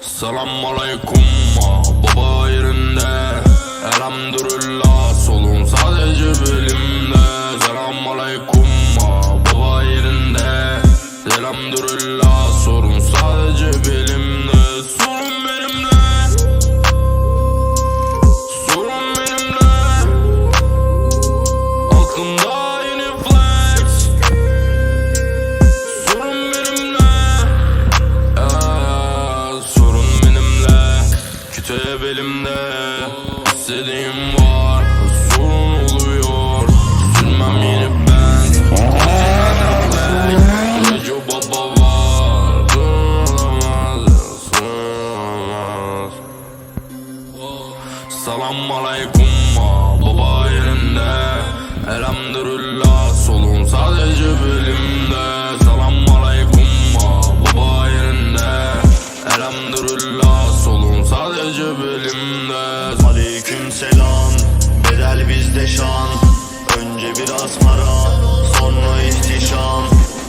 Selam aleyküm Baba yerinde. Elhamdülillah Solun sadece bilim Kütüğe belimde İstediğim var Sorun oluyor. Sürmem yeni ben. Recep baba var Duramaz Duramaz. Salam aleyküm baba sadece belimde Aleyküm selam Bedel bizde şan. Önce biraz para Sonra ihtişam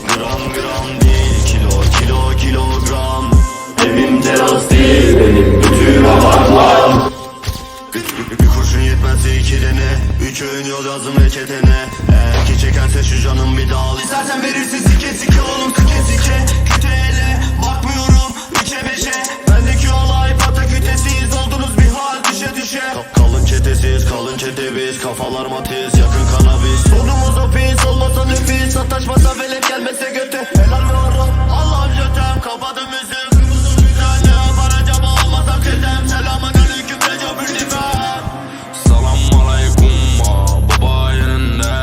Gram gram değil Kilo kilo kilogram. Evim teras değil Benim bütün apartman bir, kurşun yetmez iki dene Üç öğün yol yazdım reçetene Eğer ki çekerse şu canım bir dağıl İstersen verirsin sike sike kafalar matiz yakın kanabis. Solumuz o pis olmasa nefis. Sataşmasa velep gelmese götü. Helal mi oğlum Allah'ım jötem kapadı müzik Kırmızı bir tane Baracama olmasa kıdem Selamın aleyküm Recep Ünlüme Salam aleykum Baba yerinde.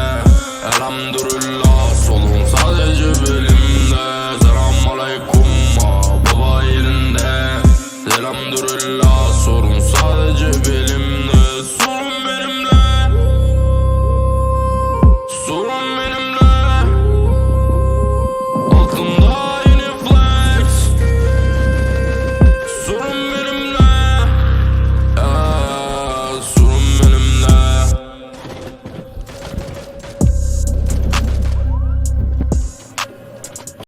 Elhamdülillah Solun sadece Sorun sadece belimde. Sorun